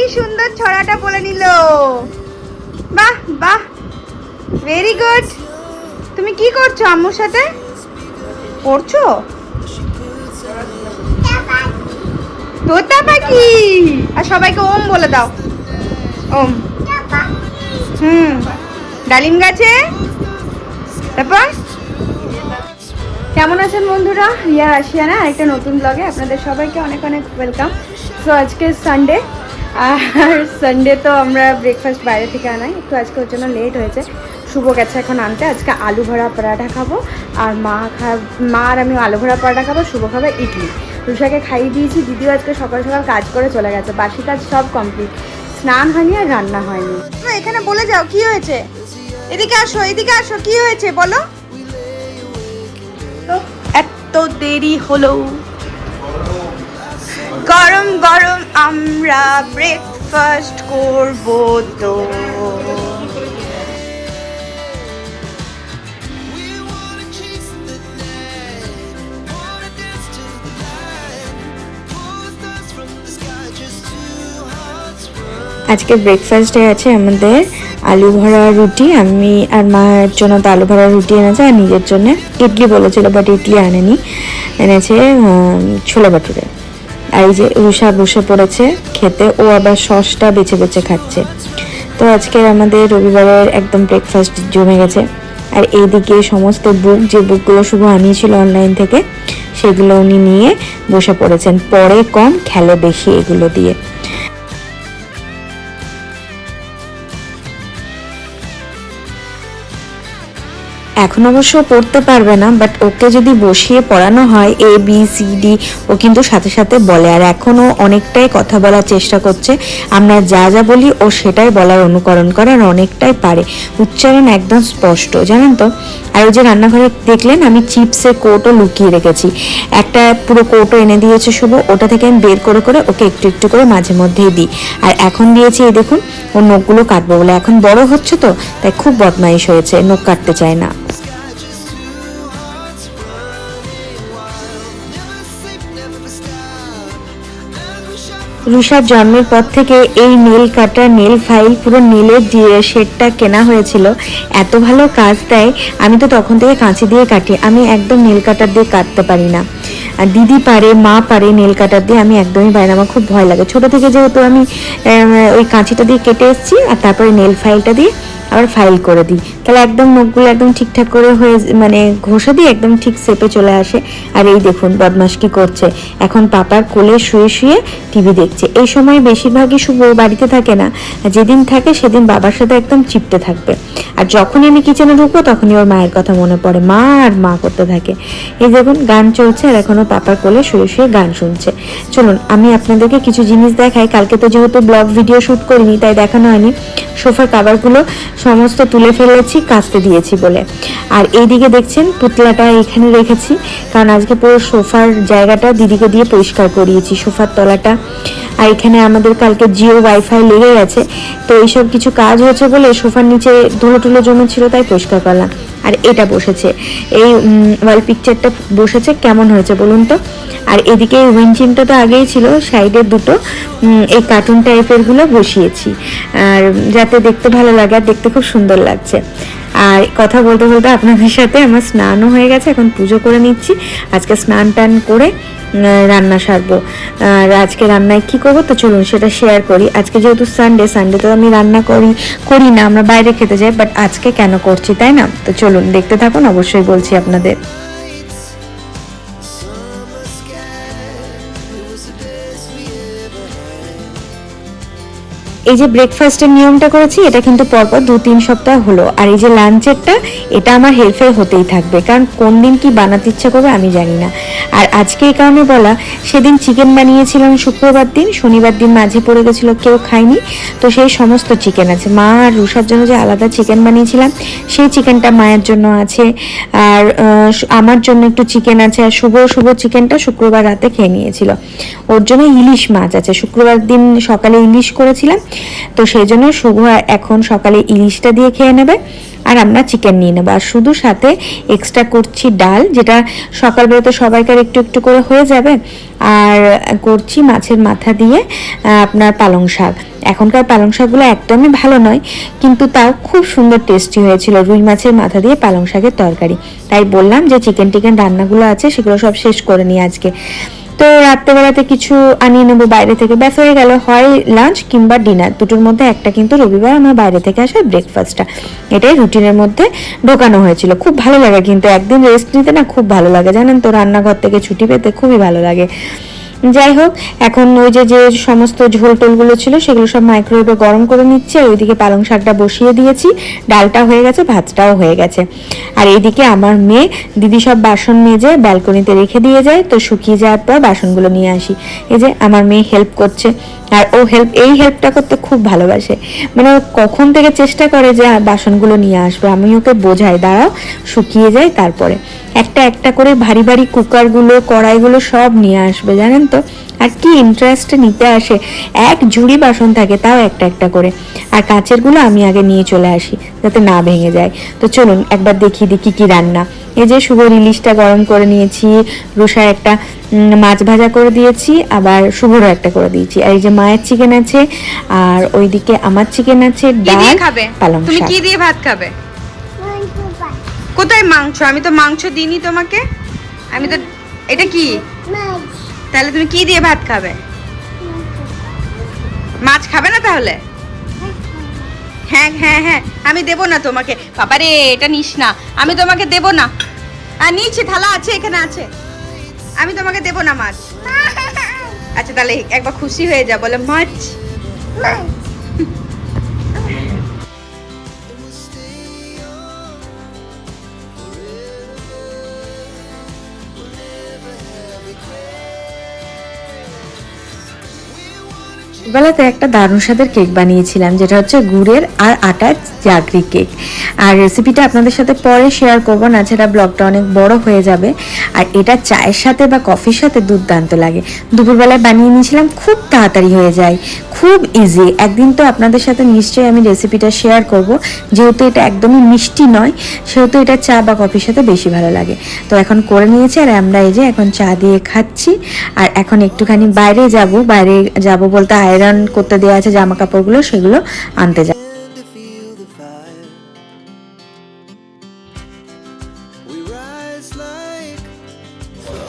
কি সুন্দর ছড়াটা বলে নিল। বাহ বাহ। ভেরি গুড তুমি কি করছ আম্মুর সাথে? পড়ছো তোতা পাখি। আর সবাইকে ওম বলে দাও। ওম। হুম। ডালিম গাছে। তারপর? কেমন আছেন বন্ধুরা? রিয়া আসিয়ানা একটা নতুন ব্লগে আপনাদের সবাইকে অনেক অনেক ওয়েলকাম সো আজকে সানডে আর সানডে তো আমরা ব্রেকফাস্ট বাইরে থেকে আনাই। একটু আজকে ওর জন্য লেট হয়েছে। শুভ গেছে এখন আনতে। আজকে আলু ভরা পরাঠা খাব। আর মা খা মা আর আমি আলু ভরা পরাঠা খাব শুভ খাবে ইডলি। রুষাকে খাইয়ে দিয়েছি দিদিও আজকে সকাল সকাল কাজ করে চলে গেছে। বাসি কাজ সব কমপ্লিট স্নান হয়নি আর রান্না হয়নি। এখানে বলে যাও কি হয়েছে? এদিকে আসো এদিকে আসো কি হয়েছে বলো? এত দেরি হলো। গরম গরম আমরা ব্রেকফাস্ট করব তো। আজকে ব্রেকফাস্টে আছে আমাদের আলু ভরা রুটি। আমি আর মায়ের জন্য তো আলু ভরা রুটি এনেছে আর নিজের জন্য। ইডলি বলেছিল বাট ইডলি আনেনি। এনেছে ছোলা বাটুরে এই যে রুষা বসে পড়েছে খেতে, ও আবার সসটা বেছে বেছে খাচ্ছে। তো আজকে আমাদের রবিবারের একদম ব্রেকফাস্ট জমে গেছে। আর এইদিকে সমস্ত বুক যে বুকগুলো শুভ আনিয়েছিল অনলাইন থেকে, সেগুলো উনি নিয়ে বসে পড়েছেন। পরে কম, খেলে বেশি এগুলো দিয়ে। এখন অবশ্য পড়তে পারবে না বাট ওকে যদি বসিয়ে পড়ানো হয় এ বি সি ডি ও কিন্তু সাথে সাথে বলে। আর এখনও অনেকটাই কথা বলার চেষ্টা করছে। আমরা যা যা বলি, ও সেটাই বলার অনুকরণ করে আর অনেকটাই পারে। উচ্চারণ একদম স্পষ্ট, জানেন তো? আর ওই যে রান্নাঘরে দেখলেন, আমি চিপসের কোটও লুকিয়ে রেখেছি। একটা পুরো কোটও এনে দিয়েছে শুভ, ওটা থেকে আমি বের করে করে ওকে একটু একটু করে মাঝে মধ্যেই দিই। আর এখন দিয়েছি, এই দেখুন ও নখগুলো কাটবো বলে। এখন বড় হচ্ছে তো, তাই খুব বদমাইশ হয়েছে, নখ কাটতে চায় না। রুষার জন্মের পর থেকে এই নীল কাটা, নীল ফাইল পুরো নীলের শেডটা কেনা হয়েছিল, এত ভালো কাজ দেয়, আমি তো তখন থেকে কাঁচি দিয়ে কাটি, আমি একদম নীল কাটার দিয়ে কাটতে পারি না। আর দিদি পারে, মা পারে নীল কাটার দিয়ে, আমি একদমই পারি না, আমার খুব ভয় লাগে। ছোট থেকে যেহেতু আমি ওই কাঁচিটা দিয়ে কেটে এসেছি, আর তারপরে নীল ফাইলটা দিয়ে আবার ফাইল করে দিই। তাহলে একদম নখগুলো একদম ঠিকঠাক করে হয়ে মানে ঘষে দিয়ে একদম ঠিক সেপে চলে আসে। আর এই দেখুন বদমাস কি করছে? এখন পাপার কোলে শুয়ে শুয়ে টিভি দেখছে। এই সময় বেশিরভাগই শুভ বাড়িতে থাকে না। যেদিন থাকে সেদিন বাবার সাথে একদম চিপতে থাকবে। আর যখনই আমি কিচেনে ঢুকবো, তখনই ওর মায়ের কথা মনে পড়ে। মা আর মা করতে থাকে। এই দেখুন, গান চলছে আর এখনও পাপার কোলে শুয়ে শুয়ে গান শুনছে। চলুন, আমি আপনাদেরকে কিছু জিনিস দেখাই। কালকে তো যেহেতু ব্লগ ভিডিও শ্যুট করিনি, তাই দেখানো হয়নি। সোফার কাভারগুলো সমস্ত তুলে ফেলেছি কাচতে দিয়েছি বলে। আর এইদিকে দেখছেন, পুতলাটা এখানে রেখেছি, কারণ আজকে পুরো সোফার জায়গাটা দিদিকে দিয়ে পরিষ্কার করিয়েছি, সোফার তলাটা। আর এখানে আমাদের কালকে জিও ওয়াইফাই লেগে গেছে তো এইসব কিছু কাজ হয়েছে বলে সোফার নিচে ধুলো টুলো জমেছিল তাই পরিষ্কার করলাম। আর এটা বসেছে। এই ওয়াল পিকচারটা বসেছে। কেমন হয়েছে বলুন তো? আর এদিকে উইনচিনটা তো আগেই ছিল সাইডের দুটো। এই কার্টুন টাইপেরগুলো বসিয়েছি। আর যাতে দেখতে ভালো লাগে আর দেখতে খুব সুন্দর লাগছে। আর কথা বলতে বলতে আপনাদের সাথে আমার স্নানও হয়ে গেছে। এখন পুজো করে নিচ্ছি। আজকে স্নান টান করে রান্না সারবো। আর আজকে রান্নায় কি করব? তো চলুন সেটা শেয়ার করি। আজকে যেহেতু সানডে সানডে তো আমি রান্না করি করি না, আমরা বাইরে খেতে যাই বাট আজকে কেন করছি, তাই না? তো চলুন দেখতে থাকুন, অবশ্যই বলছি আপনাদের। এই যে ব্রেকফাস্টের নিয়মটা করেছি, এটা কিন্তু পরপর দু তিন সপ্তাহ হলো। আর এই যে লাঞ্চেরটা এটা আমার হেরফের হতেই থাকবে। কারণ কোন দিন কি বানাতে ইচ্ছা করবে আমি জানি না। আর আজকে এই কারণে বলা, সেদিন চিকেন বানিয়েছিলাম শুক্রবার দিন, শনিবার দিন মাঝে পড়ে গেছিল, কেউ খায়নি। তো সেই সমস্ত চিকেন আছে। মা আর রুষার জন্য যে আলাদা চিকেন বানিয়েছিলাম, সেই চিকেনটা মায়ের জন্য আছে। আর আমার জন্য একটু চিকেন আছে। আর শুভ শুভ চিকেনটা শুক্রবার রাতে খেয়ে নিয়েছিল। ওর জন্য ইলিশ মাছ আছে। শুক্রবার দিন সকালে ইলিশ করেছিলাম। তো সেই জন্য শুভ এখন সকালে ইলিশটা দিয়ে খেয়ে নেবে। আর আমরা চিকেন নিয়ে নেব। আর শুধু সাথে এক্সট্রা করছি ডাল, যেটা সকালবেলা তো সবাইকার একটু একটু করে হয়ে যাবে। আর করছি মাছের মাথা দিয়ে আপনার পালং শাক। এখনকার পালং শাকগুলো একদমই ভালো নয়, কিন্তু তাও খুব সুন্দর টেস্টি হয়েছিল রুই মাছের মাথা দিয়ে পালং শাকের তরকারি। তাই বললাম যে চিকেন টিকেন রান্নাগুলো আছে, সেগুলো সব শেষ করে নিই আজকে। তো রাত্রেবেলাতে কিছু আনিয়ে নেব বাইরে থেকে। ব্যাস, হয়ে গেল। হয় লাঞ্চ কিংবা ডিনার দুটোর মধ্যে একটা কিন্তু রবিবার আমার বাইরে থেকে আসে ব্রেকফাস্টটা এটাই রুটিনের মধ্যে ঢোকানো হয়েছিল। খুব ভালো লাগে কিন্তু। একদিন রেস্ট নিতে না খুব ভালো লাগে। জানেন তো, রান্নাঘর থেকে ছুটি পেতে খুবই ভালো লাগে। যাই হোক, এখন ওই যে যে সমস্ত ঝোল টোলগুলো ছিল, সেগুলো সব মাইক্রোওয়েভে গরম করে নিচ্ছে, আর ওইদিকে পালং শাকটা বসিয়ে দিয়েছি। ডালটা হয়ে গেছে, ভাতটাও হয়ে গেছে। আর এইদিকে আমার মেয়ে, দিদি সব বাসন মেজে ব্যালকনিতে রেখে দিয়ে যায়, তো শুকিয়ে যাওয়ার পর বাসনগুলো নিয়ে আসি। এই যে, আমার মেয়ে হেল্প করছে, আর ও হেল্প এই হেল্পটা করতে খুব ভালোবাসে। মানে কখন থেকে চেষ্টা করে যে বাসনগুলো নিয়ে আসবে, আমি ওকে বোঝাই, দাঁড়াও, শুকিয়ে যায় তারপরে। একটা একটা করে ভারী ভারী কুকারগুলো কড়াইগুলো সব নিয়ে আসবে জানেন তো? আর কি ইন্টারেস্ট নিতে আসে? এক ঝুড়ি বাসন থাকে তাও একটা একটা করে। আর কাঁচেরগুলো আমি আগে নিয়ে চলে আসি যাতে না ভেঙে যায়। তো চলুন একবার দেখিয়ে দিই কী কী রান্না। এই যে শুভ ইলিশটা গরম করে নিয়েছি রুষার একটা মাছ ভাজা করে দিয়েছি আবার শুভরও একটা করে দিয়েছি। আর এই যে মায়ের চিকেন আছে আর ওইদিকে আমার চিকেন আছে ডাল পালং তুমি কি দিয়ে ভাত খাবে? কোথায় মাংস? আমি তো মাংস দিইনি তোমাকে। আমি তো এটা কি? তাহলে তুমি কি দিয়ে ভাত খাবে? মাছ খাবে না তাহলে? হ্যাঁ হ্যাঁ হ্যাঁ আমি দেবো না তোমাকে। বাবারে, এটা নিস না। আমি তোমাকে দেবো না। আর নিচে থালা আছে, এখানে আছে। আমি তোমাকে দেবো না মাছ। আচ্ছা তাহলে একবার খুশি হয়ে যা, বলে মাছ। বেলাতে একটা দারুণ স্বাদের কেক বানিয়েছিলাম, যেটা হচ্ছে গুড়ের আর আটার জাগরি কেক। আর রেসিপিটা আপনাদের সাথে পরে শেয়ার করব, না ছাড়া ব্লগটা অনেক বড় হয়ে যাবে। আর এটা চায়ের সাথে বা কফির সাথে দুর্দান্ত লাগে। দুপুরবেলায় বানিয়ে নিয়েছিলাম, খুব তাড়াতাড়ি হয়ে যায়, খুব ইজি একদিন তো আপনাদের সাথে নিশ্চয়ই আমি রেসিপিটা শেয়ার করব, যেহেতু এটা একদমই মিষ্টি নয়, সেহেতু এটা চা বা কফির সাথে বেশি ভালো লাগে। তো এখন করে নিয়েছি, আর আমরা এই যে এখন চা দিয়ে খাচ্ছি। আর এখন একটুখানি বাইরে যাব বাইরে যাব বলতে আয়রন করতে দেওয়া আছে জামা কাপড়গুলো সেগুলো আনতে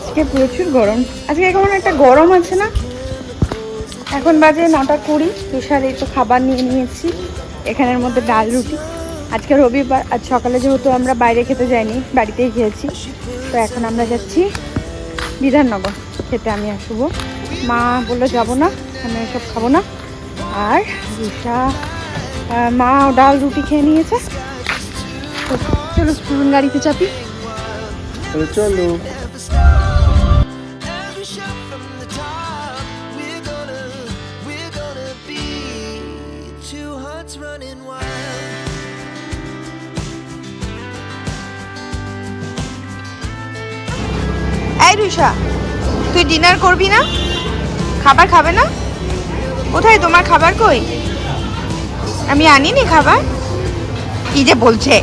আজকে প্রচুর গরম। আজকে কেমন একটা গরম আছে না? এখন বাজে নটা কুড়ি, তুষার এই তো খাবার নিয়ে নিয়েছি। এখানের মধ্যে ডাল, রুটি। আজকে রবিবার, আজ সকালে যেহেতু আমরা বাইরে খেতে যাইনি, বাড়িতেই খেয়েছি, তো এখন আমরা যাচ্ছি বিধাননগর। খেতে আমি আসব মা বলল, যাব না। আমি সব খাব না। আর ঈশা মা ডাল রুটি খেয়ে নিয়েছে। চলো স্কুল গাড়িতে চাপি। চলো। তুই ডিনার করবি না? খাবার খাবে না? কোথায় তোমার খাবার কই? আমি আনিনি খাবার। কি যে বলছে?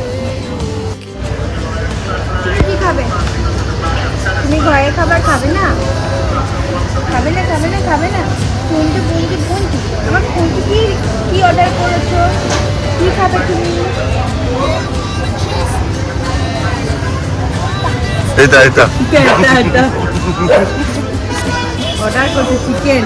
তুমি কি খাবে? তুমি ঘরে খাবার খাবে না? খাবে না খাবে না খাবে না। কোনটি কোনটি কোনটি আমার কোনটি কি কি অর্ডার করেছ? কি খাবে তুমি? এটা এটা। অর্ডার করছে চিকেন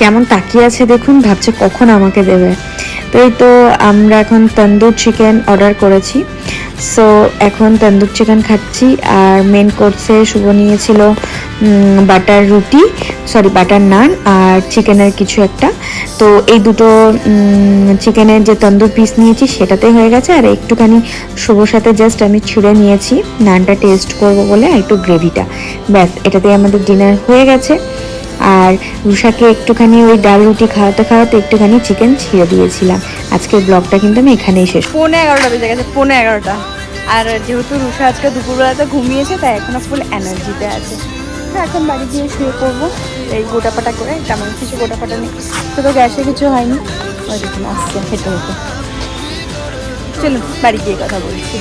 কেমন তাকিয়ে আছে দেখুন, ভাবছে কখন আমাকে দেবে। তো এই তো আমরা এখন তন্দুর চিকেন অর্ডার করেছি। সো এখন তন্দুর চিকেন খাচ্ছি আর মেন কোর্সে শুভ নিয়েছিল বাটার রুটি সরি বাটার নান আর চিকেনের কিছু একটা। তো এই দুটো চিকেনের যে তন্দুর পিস নিয়েছি সেটাতে হয়ে গেছে আর একটুখানি শুভর সাথে জাস্ট আমি ছিঁড়ে নিয়েছি। নানটা টেস্ট করব বলে আর একটু গ্রেভিটা ব্যাস এটাতে আমাদের ডিনার হয়ে গেছে। আর রুষাকে একটুখানি ওই ডাল রুটি খাওয়াতে খাওয়াতে একটুখানি চিকেন ছিঁড়ে দিয়েছিলাম। আজকের ব্লগটা কিন্তু আমি এখানেই শেষ পৌনে এগারোটা বেজে গেছে, পৌনে এগারোটা। আর যেহেতু রুষা আজকে দুপুরবেলাতে ঘুমিয়েছে, তাই এখন ফুল এনার্জিতে আছে। এখন বাড়ি গিয়ে শুয়ে পড়ব, এই গোটাপাটা করে, তেমন কিছু গোটাপাটা নেই। তো তো গ্যাসে কিছু হয়নি। ওই দেখুন, আসছে হেঁটে হতো চলুন, বাড়ি গিয়ে কথা বলছি।